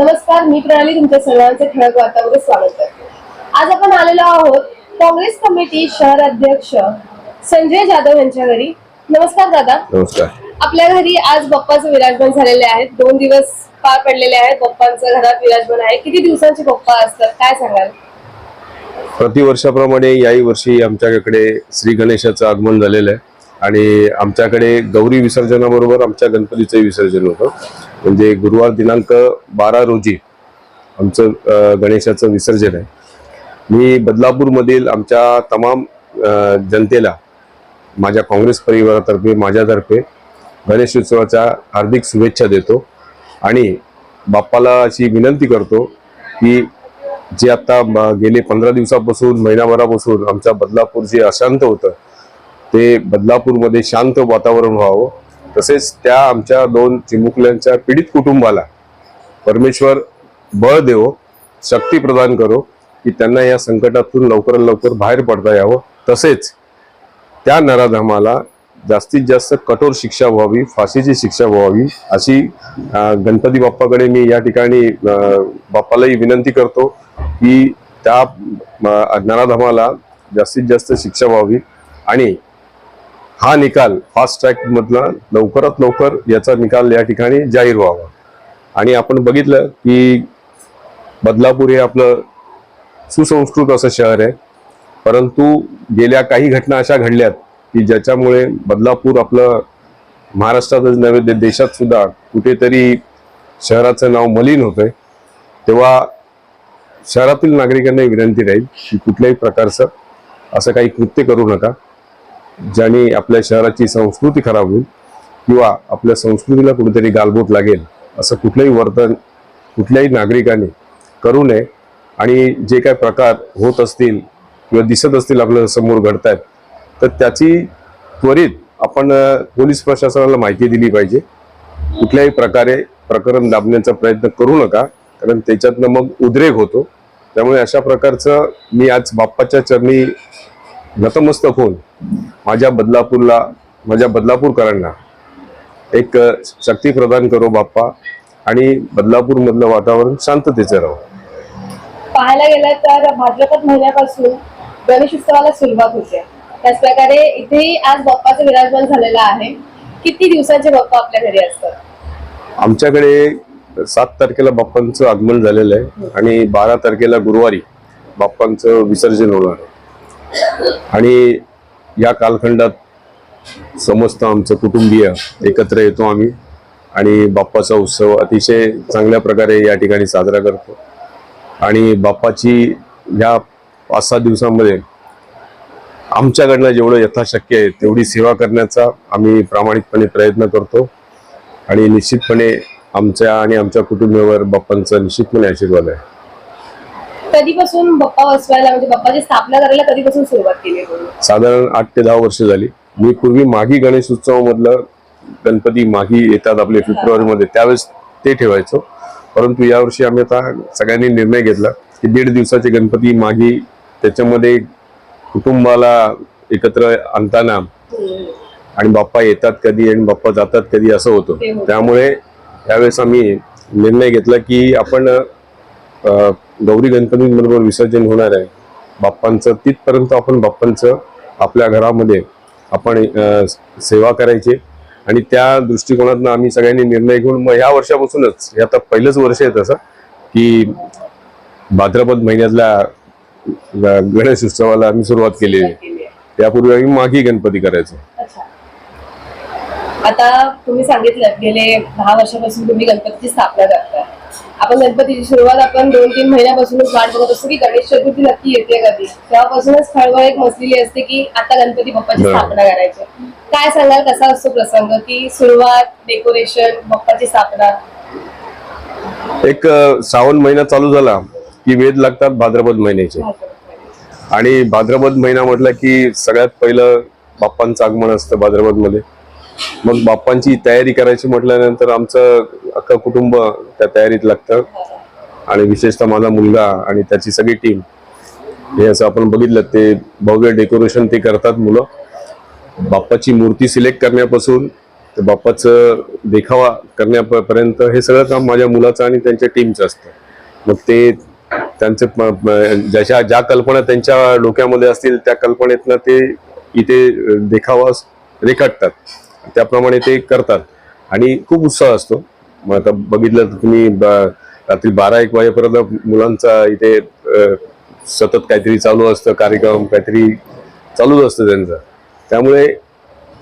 नमस्कार मी प्रणाली तुमच्या सर्वांचे ठळक वार्तामध्ये स्वागत करते. आज आपण आलेलो आहोत काँग्रेस कमिटी शहर अध्यक्ष संजय जाधव यांच्या घरी. नमस्कार दादा. नमस्कार. आपल्या घरी आज बाप्पाचं विराजमान झालेले आहेत. दोन दिवस पार पडलेले आहेत. बाप्पांचं घरात विराजमान आहे. किती दिवसांचे बाप्पा असतात? काय सांगाल? प्रतिवर्षाप्रमाणे याही वर्षी आमच्याकडे श्री गणेशाचं आगमन झालेलं आहे. आणि आमच्याकडे गौरी विसर्जनाबरोबर आमच्या गणपतीचं विसर्जन होतं. म्हणजे गुरुवार दिनांक बारा रोजी आमचं गणेशाचं विसर्जन आहे. मी बदलापूरमधील आमच्या तमाम जनतेला माझ्या काँग्रेस परिवारातर्फे माझ्यातर्फे गणेश उत्सवाच्या हार्दिक शुभेच्छा देतो आणि बाप्पाला अशी विनंती करतो की जे आता गेले पंधरा दिवसापासून महिनाभरापासून आमच्या बदलापूर जे अशांत होतं ते बदलापूरमध्ये शांत वातावरण व्हावं. तसेच त्या आमच्या दोन चिमुकल्यांच्या पीडित कुटुंबाला परमेश्वर बळ देवो शक्ती प्रदान करो की त्यांना या संकटातून लवकरात लवकर बाहेर पडता यावं. तसेच त्या नराधमाला जास्तीत जास्त कठोर शिक्षा व्हावी फाशीची शिक्षा व्हावी अशी गणपती बाप्पाकडे मी या ठिकाणी बाप्पालाही विनंती करतो की त्या नराधमाला जास्तीत जास्त शिक्षा व्हावी. आणि हा निकाल फास्ट ट्रॅक मधला लवकरात लवकर याचा निकाल या ठिकाणी जाहीर व्हावा. आणि आपण बघितलं की बदलापूर हे आपलं सुसंस्कृत असं शहर आहे. परंतु गेल्या काही घटना अशा घडल्यात की ज्याच्यामुळे बदलापूर आपलं महाराष्ट्रातच नव्हे तर देशात सुद्धा कुठेतरी शहराचं नाव मलिन होतंय. तेव्हा शहरातील नागरिकांना विनंती राहील की कुठल्याही प्रकारचं असं काही कृत्य करू नका. ज्याने आपल्या शहराची संस्कृती खराब होईल किंवा आपल्या संस्कृतीला कुठेतरी गालबोट लागेल असं कुठलंही वर्तन कुठल्याही नागरिकाने करू नये. आणि जे काय प्रकार होत असतील किंवा दिसत असतील आपल्यासमोर घडत आहेत तर त्याची त्वरित आपण पोलीस प्रशासनाला माहिती दिली पाहिजे. कुठल्याही प्रकारे प्रकरण दाबण्याचा प्रयत्न करू नका कारण त्याच्यातनं मग उद्रेक होतो. त्यामुळे अशा प्रकारचं मी आज बाप्पाच्या चरणी नतमस्तक होऊन माझ्या बदलापूरला माझ्या बदलापूरकरांना एक शक्ती प्रदान करो बाप्पा आणि बदलापूर मधलं वातावरण शांततेचं राहो. पाहायला गेलं तर भाद्रपद महिन्यापासून गणेश उत्सवाला सुरुवात होते. त्याच प्रकारे इथेही आज बाप्पाचं विराजमान झालेलं आहे. किती दिवसांचे बाप्पा आपल्या घरी असतात? आमच्याकडे सात तारखेला बाप्पांचं आगमन झालेलं आहे आणि बारा तारखेला गुरुवारी बाप्पांचं विसर्जन होणार आहे. आणि या कालखंडात समस्त आमचं कुटुंबीय एकत्र येतो आम्ही आणि बाप्पाचा उत्सव अतिशय चांगल्या प्रकारे या ठिकाणी साजरा करतो. आणि बाप्पाची ह्या पाच सहा दिवसांमध्ये आमच्याकडनं जेवढं यथाशक्य आहे तेवढी सेवा करण्याचा आम्ही प्रामाणिकपणे प्रयत्न करतो. आणि निश्चितपणे आमच्या आणि आमच्या कुटुंबावर बाप्पांचा निश्चितपणे आशीर्वाद आहे. कधीपासून बाप्पा बसवायला म्हणजे बाप्पाची स्थापना करायला कधीपासून सुरुवात केली? साधारण आठ ते दहा वर्ष झाली मी पूर्वी माघी गणेश उत्सवामधलं गणपती माघी येतात आपले फेब्रुवारीमध्ये त्यावेळेस ते ठेवायचो परंतु यावर्षी आम्ही आता सगळ्यांनी निर्णय घेतला की दीड दिवसाचे गणपती माघी त्याच्यामध्ये कुटुंबाला एकत्र आणताना आणि बाप्पा येतात कधी आणि बाप्पा जातात कधी असं होतं. त्यामुळे यावेळेस आम्ही निर्णय घेतला की आपण गौरी गणपतींबरोबर विसर्जन होणार आहे. बाप्पांचं तिथपर्यंत आपण बाप्पांचं आपल्या घरामध्ये आपण सेवा करायची. आणि त्या दृष्टिकोनातून आम्ही सगळ्यांनी निर्णय घेऊन मग ह्या वर्षापासूनच हे आता पहिलंच वर्ष आहे तसं की भाद्रपद महिन्यातल्या गणेश उत्सवाला आम्ही सुरुवात केली. त्यापूर्वी आम्ही माघी गणपती करायचो. आता तुम्ही सांगितलं गेले दहा वर्षापासून तुम्ही गणपतीची स्थापना करताय. आपण गणपतीची सुरुवात आपण दोन तीन महिन्यापासूनच वाट बघत असतो की गणेश चतुर्थी नक्की येते कधी तेव्हापासूनच खळबळ एक मसलेली असते की आता गणपती बाप्पाची. स्थापना करायची. काय सांगाल कसा असतो प्रसंग? की सुरुवात डेकोरेशन बाप्पाची स्थापना? एक श्रावण महिना चालू झाला की वेद लागतात भाद्रपद महिन्याचे. आणि भाद्रपद महिना म्हटलं की सगळ्यात पहिलं बाप्पांचं आगमन असतं भाद्रपदमध्ये मग बाप्पांची तयारी करायची म्हटल्यानंतर आमचं अख्खं कुटुंब त्या तयारीत लागतं. आणि विशेषतः माझा मुलगा आणि त्याची सगळी टीम हे असं आपण बघितलं ते भव्य डेकोरेशन ते करतात मुलं. बाप्पाची मूर्ती सिलेक्ट करण्यापासून ते बाप्पाचं देखावा करण्यापर्यंत हे सगळं काम माझ्या मुलाचं आणि त्यांच्या टीमचं असतं. मग ते त्यांचे ज्याच्या ज्या कल्पना त्यांच्या डोक्यामध्ये असतील त्या कल्पनेतनं ते इथे देखावा रेखाटतात. त्याप्रमाणे ते करतात. आणि खूप उत्साह असतो. मग आता बघितलं तर तुम्ही ब- रात्री बारा एक वाजेपर्यंत मुलांचा इथे सतत काहीतरी चालू असतं कार्यक्रम काहीतरी चालूच असतं त्यांचं. त्यामुळे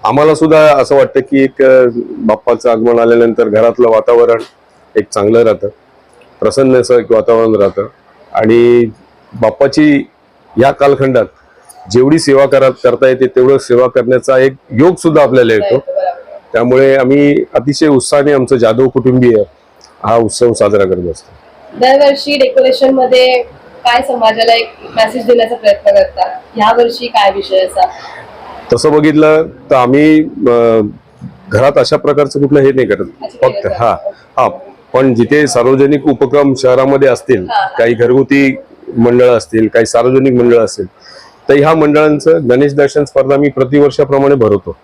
आम्हाला सुद्धा असं वाटतं की एक बाप्पाचं आगमन आल्यानंतर घरातलं वातावरण एक चांगलं राहतं. प्रसन्न असं एक वातावरण राहतं. आणि बाप्पाची या कालखंडात जेवढी सेवा करा करता येते तेवढं सेवा करण्याचा एक योग सुद्धा आपल्याला येतो. त्यामुळे आम्ही अतिशय उत्साहाने आमचं जाधव कुटुंबीय हा उत्सव साजरा करत असतो दरवर्षी डेकोरेशनमध्ये काय समाजाला एक मेसेज देण्याचा प्रयत्न करतात ह्या वर्षी काय विषय असा? तसं बघितलं तर आम्ही घरात अशा प्रकारचं कुठलं हे नाही करत. फक्त हा हा पण जिथे सार्वजनिक उपक्रम शहरामध्ये असतील. काही घरगुती मंडळ असतील काही सार्वजनिक मंडळ असतील तर ह्या मंडळांचं गणेश दर्शन स्पर्धा मी प्रतिवर्षाप्रमाणे भरवतो.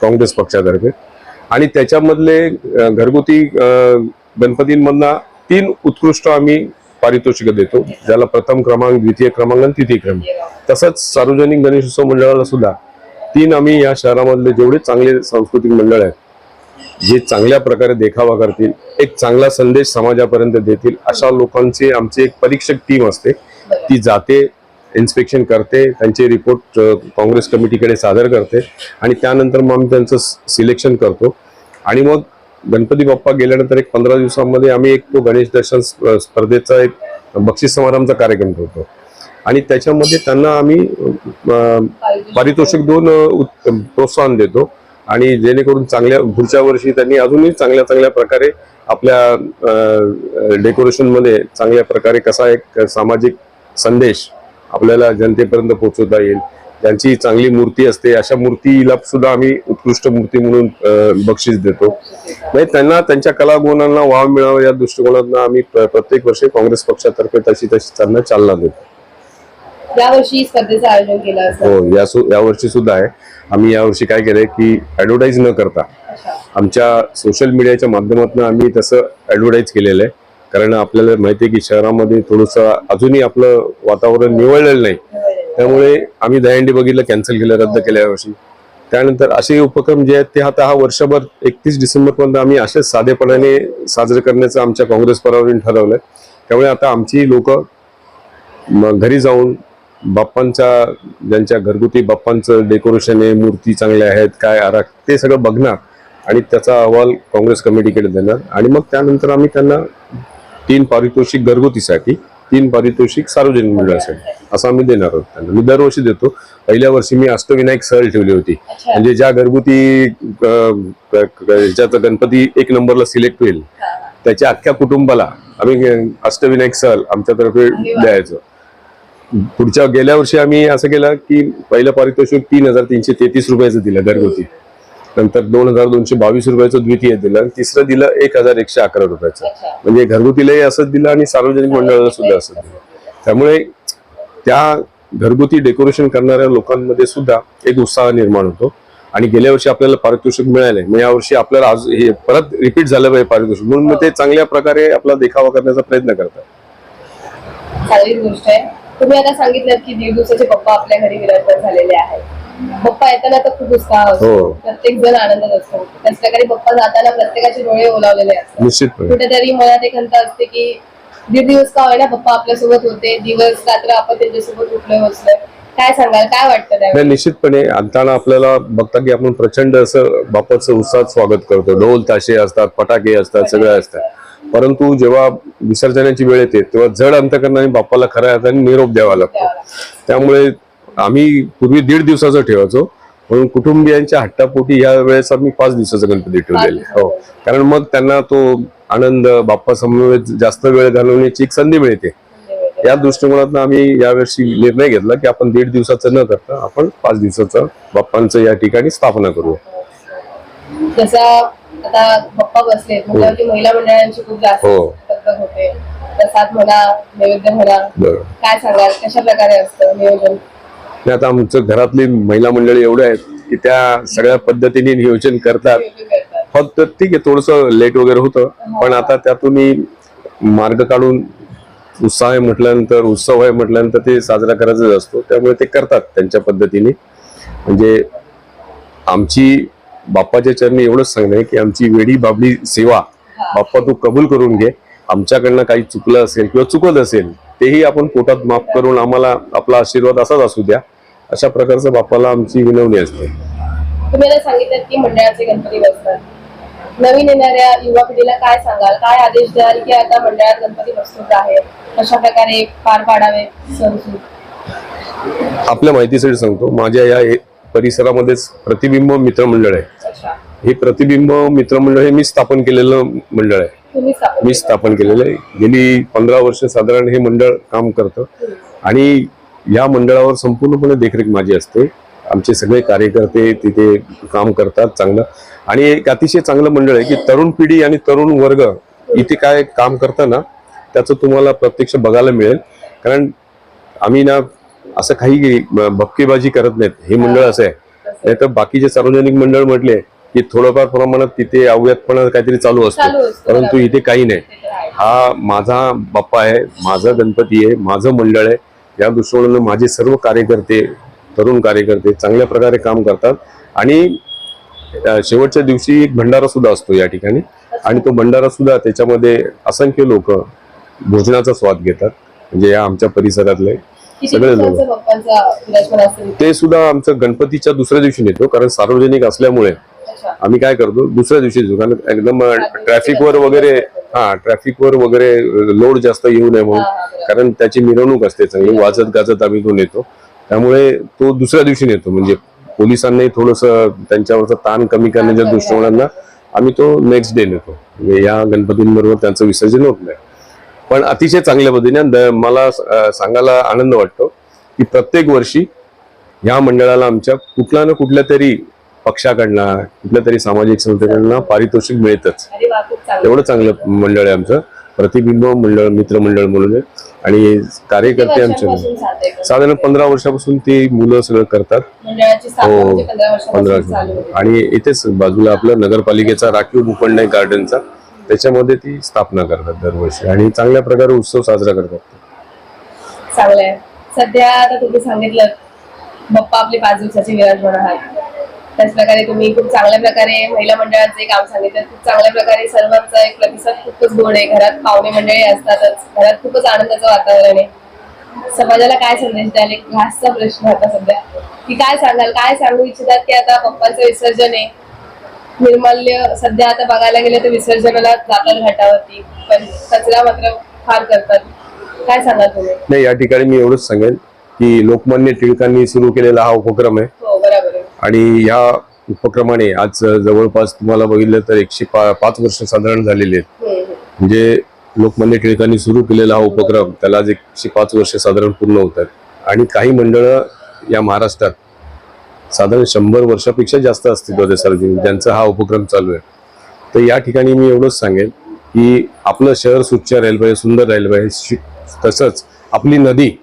काँग्रेस पक्षातर्फे. आणि त्याच्यामधले घरगुती गणपतींमधनं तीन उत्कृष्ट आम्ही पारितोषिक देतो. ज्याला प्रथम क्रमांक द्वितीय क्रमांक आणि तृतीय क्रमांक. तसंच सार्वजनिक गणेशोत्सव मंडळाला सुद्धा तीन आम्ही या शहरामधले जेवढे चांगले सांस्कृतिक मंडळ आहेत जे चांगल्या प्रकारे देखावा करतील एक चांगला संदेश समाजापर्यंत देतील अशा लोकांची आमची एक परीक्षक टीम असते. ती जाते इन्स्पेक्शन करते त्यांचे रिपोर्ट काँग्रेस कमिटीकडे सादर करते आणि त्यानंतर मग आम्ही त्यांचं सिलेक्शन करतो. आणि मग गणपती बाप्पा गेल्यानंतर एक पंधरा दिवसांमध्ये आम्ही एक तो गणेश दर्शन स्पर्धेचा एक बक्षीस समारंभचा कार्यक्रम ठेवतो. आणि त्याच्यामध्ये त्यांना आम्ही पारितोषिक दोन प्रोत्साहन देतो. आणि जेणेकरून चांगल्या पुढच्या वर्षी त्यांनी अजूनही चांगल्या चांगल्या प्रकारे आपल्या डेकोरेशनमध्ये चांगल्या प्रकारे कसा एक सामाजिक संदेश आपल्याला जनतेपर्यंत पोहोचवता येईल. ज्यांची चांगली मूर्ती असते. अशा मूर्तीला सुद्धा आम्ही उत्कृष्ट मूर्ती म्हणून बक्षीस देतो. म्हणजे त्यांना त्यांच्या कलागुणांना वाव मिळावा या दृष्टिकोनातून आम्ही प्र- प्रत्येक वर्षी काँग्रेस पक्षातर्फे तशी तशी त्यांना चालना देतो. या वर्षी स्पर्धेचं आयोजन केलं हो या यावर्षी सुद्धा आहे. आम्ही यावर्षी काय केलंय की ऍडव्हर्टाईज न करता आमच्या सोशल मीडियाच्या माध्यमातून आम्ही तसं ऍडव्हर्टाईज केलेलं आहे. कारण आपल्याला माहिती आहे की शहरामध्ये थोडंसं अजूनही आपलं वातावरण निवळलेलं नाही. त्यामुळे आम्ही दहीहंडी बघितलं कॅन्सल केलं रद्द केल्या वर्षी त्यानंतर असे उपक्रम जे आहेत ते आता हा वर्षभर एकतीस डिसेंबरपर्यंत आम्ही असेच साधेपणाने साजरे करण्याचं आमच्या काँग्रेस परावरीने ठरवलं त्यामुळे आता आमची लोक घरी जाऊन बाप्पांच्या ज्यांच्या घरगुती बाप्पांचं डेकोरेशन आहे मूर्ती चांगल्या आहेत काय आराख ते सगळं बघणार आणि त्याचा अहवाल काँग्रेस कमिटीकडे देणार. आणि मग त्यानंतर आम्ही त्यांना तीन पारितोषिक घरगुतीसाठी तीन पारितोषिक सार्वजनिक मंडळासाठी. असं आम्ही देणार आहोत त्यांना. मी दरवर्षी देतो. पहिल्या वर्षी मी अष्टविनायक सहल ठेवली होती. म्हणजे ज्या घरगुती ज्याचा गणपती एक नंबरला सिलेक्ट होईल. त्याच्या अख्ख्या कुटुंबाला आम्ही अष्टविनायक सहल आमच्यातर्फे. द्यायचो. पुढच्या गेल्या वर्षी आम्ही असं केलं की पहिलं पारितोषिक तीन हजार तीनशे तेहतीस रुपयाचं दिलं घरगुती. नंतर दोन हजार दोनशे बावीस रुपयाचं द्वितीय दिलं आणि तिसरं दिलं एक हजार एकशे अकरा रुपयाचं. म्हणजे घरगुतीलाही असंच दिलं आणि सार्वजनिक मंडळाला सुद्धा असंच दिलं. त्यामुळे त्या घरगुती डेकोरेशन करणाऱ्या लोकांमध्ये सुद्धा एक उत्साह निर्माण होतो. आणि गेल्या वर्षी आपल्याला पारितोषिक मिळालंय मग यावर्षी आपल्याला आज हे परत रिपीट झालं पाहिजे पारितोषिक. म्हणून मग ते चांगल्या प्रकारे आपला देखावा करण्याचा प्रयत्न करतात. चांगली गोष्ट आहे. तुम्ही आता सांगितलं की दीड दिवसाचे पप्पा आपल्या घरी विराजमान झालेले आहेत. पप्पा येताना तर खूप उत्साह असतो. हो. प्रत्येक जण आनंदात असतो. त्याच प्रकारे पप्पा जाताना प्रत्येकाचे डोळे ओलावलेले असतात. निश्चितपणे. कुठेतरी मनात एक खंत असते की दीड दिवस का होईना पप्पा आपल्यासोबत होते. दिवस रात्र आपण त्यांच्यासोबत उठलोय बसलोय. काय सांगाल? काय वाटतं त्यावेळी? नाही निश्चितपणे आणताना आपल्याला बघता की आपण प्रचंड असं बापाचं उत्साहात स्वागत करतो. ढोल ताशे असतात फटाके असतात सगळं असतात. परंतु जेव्हा विसर्जनाची वेळ येते तेव्हा जड अंतकरणाने बाप्पाला खऱ्या अर्थाने निरोप द्यावा लागतो. त्यामुळे आम्ही पूर्वी दीड दिवसाचं ठेवायचो म्हणून कुटुंबियांच्या हट्टापोटी या वेळेस आम्ही पाच दिवसाचा गणपती ठेवलेले हो. कारण मग त्यांना तो आनंद बाप्पा समवेत जास्त वेळ घालवण्याची एक संधी मिळते. या दृष्टिकोनातून आम्ही यावर्षी निर्णय घेतला की आपण दीड दिवसाचं न करता आपण पाच दिवसाचं बाप्पांचं या ठिकाणी स्थापना करू जसा आता पप्पा बसले महिला मंडळांची खूप जास्त हो. होते. प्रसाद म्हणा नैवेद्य म्हणा बरं. काय सांगाल? कशा प्रकारे असतं नियोजन? आणि आता आमचं घरातली महिला मंडळी एवढे आहेत की त्या सगळ्या पद्धतीने नियोजन करतात. फक्त ठीक आहे थोडस लेट वगैरे होतं पण आता त्यातून मार्ग काढून उत्साह आहे म्हटल्यानंतर उत्सव आहे म्हटल्यानंतर ते साजरा करायचाच असतो. त्यामुळे ते करतात त्यांच्या पद्धतीने. म्हणजे आमची बाप्पाच्या चरणी एवढंच सांगणं आहे की आमची वेडी बाबडी सेवा बाप्पा तू कबूल करून घे. आमच्याकडनं काही चुकलं असेल किंवा चुकत असेल तेही आपण पोटात माफ करून आम्हाला आपला आशीर्वाद असाच असू द्या. अशा प्रकारचं बाप्पाला आमची विनवणी असते. तुम्ही आता सांगितलं की मंडळाचे गणपती बसतात. नवीन येणाऱ्या युवा पिढीला काय सांगाल? काय आदेश द्याल की आता मंडळात गणपती आहे? कशा प्रकारे पार पाडावे? आपल्या माहितीसाठी सांगतो माझ्या या परिसरामध्येच प्रतिबिंब मित्रमंडळ आहे. हे प्रतिबिंब मित्रमंडळ हे मी स्थापन केलेलं मंडळ आहे. मी स्थापन केलेलं आहे. गेली पंधरा वर्ष साधारण हे मंडळ काम करतं. आणि या मंडळावर संपूर्णपणे देखरेख माझी असते. आमचे सगळे कार्यकर्ते तिथे काम करतात चांगलं. आणि एक अतिशय चांगलं मंडळ आहे की तरुण पिढी आणि तरुण वर्ग इथे काय काम करताना त्याचं तुम्हाला प्रत्यक्ष बघायला मिळेल. कारण आम्ही ना असं काही भपकेबाजी करत नाहीत. हे मंडळ असं आहे. नाही तर बाकीचे सार्वजनिक मंडळ म्हटले की थोडंफार प्रमाणात तिथे अवयातपणा काहीतरी चालू असतो. परंतु. इथे काही नाही. हा माझा बाप्पा आहे माझा गणपती आहे माझं मंडळ आहे. या दृष्टिकोनानं माझे सर्व कार्यकर्ते तरुण कार्यकर्ते चांगल्या प्रकारे काम करतात. आणि शेवटच्या दिवशी एक भंडारा सुद्धा असतो या ठिकाणी. आणि तो भंडारा सुद्धा त्याच्यामध्ये असंख्य लोक भोजनाचा स्वाद घेतात. म्हणजे या आमच्या परिसरातले सगळे लोक. ते सुद्धा आमचं गणपतीच्या दुसऱ्या दिवशी नेतो कारण सार्वजनिक असल्यामुळे आम्ही काय करतो दुसऱ्या दिवशी कारण एकदम ट्रॅफिकवर वगैरे हा ट्रॅफिकवर वगैरे लोड जास्त येऊ नये म्हणून. कारण त्याची मिरवणूक असते चांगली वाजत गाजत आम्ही तो नेतो. त्यामुळे तो दुसऱ्या दिवशी नेतो म्हणजे पोलिसांनाही थोडस त्यांच्यावरचा ताण कमी करण्याच्या दृष्टिकोनानं आम्ही तो नेक्स्ट डे नेतो. म्हणजे या गणपतींबरोबर त्यांचं विसर्जन होत नाही. पण अतिशय चांगल्या पद्धतीने मला सांगायला आनंद वाटतो की प्रत्येक वर्षी या मंडळाला आमच्या कुठल्या ना कुठल्या तरी पक्षाकडनं कुठल्या तरी सामाजिक संस्थेकडनं पारितोषिक मिळतच. एवढं चांगलं मंडळ आहे आमचं. प्रतिबिंब मंडळ मित्रमंडळ म्हणून. आणि कार्यकर्ते आमचे? साधारण पंधरा वर्षापासून ती मुलं सगळं करतात. हो म्हणजे पंधरा होती. आणि इथेच बाजूला आपलं नगरपालिकेचा राखीव भूखंड आहे गार्डनचा. त्याच्यामध्ये ती स्थापना करतात दरवर्षी. आणि चांगल्या प्रकारे उत्सव साजरा करतात. चांगलं आहे सध्या आता तुम्ही सांगितलं बाप्पा आपले पाच दिवसाचे विराजमान आहात. त्याच प्रकारे तुम्ही खूप चांगल्या प्रकारे महिला मंडळाचं काम सांगितलं. खूप चांगल्या प्रकारे सर्वांचा एक प्रतिसाद खूपच गोड आहे. घरात पाहुणे मंडळी असतातच. घरात खूपच आनंदाचं वातावरण आहे. समाजाला काय संदेश द्याल? एक लास्टचा प्रश्न आता सध्या. की काय सांगाल? काय सांगू इच्छितात की आता पप्पांचं विसर्जन आहे. निर्माल्य सध्या आता बघायला गेलं तर विसर्जनाला जातात घाटावरती. पण कचरा मात्र फार करतात. काय सांगाल तुम्ही? नाही या ठिकाणी मी एवढंच सांगेन की लोकमान्य टिळकांनी सुरू केलेला हा उपक्रम आहे. हो आहे आणि या उपक्रमाने आज जवळपास तुम्हाला बघितलं तर एकशे पा- पाच वर्ष साधारण झालेली आहेत. हम्म, हम्म. म्हणजे लोकमान्य टिळकांनी सुरू केलेला हा उपक्रम त्याला आज एकशे पाच वर्ष साधारण पूर्ण होतात आणि काही मंडळं या महाराष्ट्रात साधारण शंभर वर्षापेक्षा जास्त अस्तित्वात सार्वजनिक ज्यांचा हा उपक्रम चालू आहे. तर या ठिकाणी मी एवढंच सांगेन की आपलं शहर स्वच्छ राहिलं पाहिजे सुंदर राहिलं पाहिजे. तसंच आपली नदी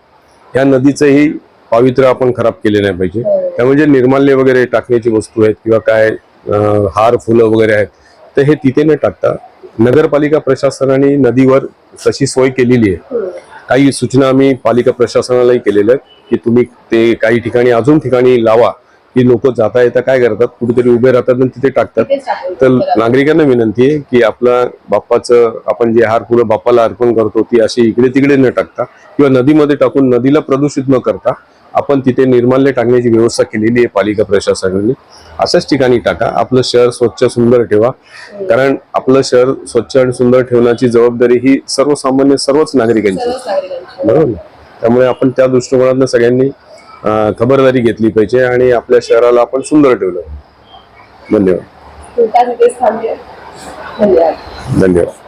या नदीचंही पावित्र्य आपण खराब केले नाही पाहिजे. त्यामुळे जे निर्माल्य वगैरे टाकण्याची वस्तू आहेत किंवा काय हार फुलं वगैरे आहेत तर हे तिथे न टाकता नगरपालिका प्रशासनाने नदीवर तशी सोय केलेली आहे हम्म. काही सूचना आम्ही पालिका प्रशासनालाही केलेल्या आहेत की तुम्ही ते काही ठिकाणी अजून ठिकाणी लावा की लोक जाता येता काय करतात कुठेतरी उभे राहतात आणि तिथे टाकतात तर. नागरिकांना विनंती आहे की आपला बाप्पाचं आपण जे हार फुलं बाप्पाला अर्पण करतो ती अशी इकडे तिकडे न टाकता किंवा नदीमध्ये टाकून नदीला प्रदूषित न करता आपण तिथे निर्माल्य टाकण्याची व्यवस्था केलेली आहे पालिका प्रशासनाने. अशाच ठिकाणी टाका आपलं शहर स्वच्छ सुंदर ठेवा. कारण आपलं शहर स्वच्छ आणि सुंदर ठेवण्याची जबाबदारी ही सर्वसामान्य सर्वच नागरिकांची बरोबर ना? त्यामुळे आपण त्या दृष्टिकोनातनं सगळ्यांनी खबरदारी घेतली पाहिजे आणि आपल्या शहराला आपण सुंदर ठेवलं. धन्यवाद. धन्यवाद.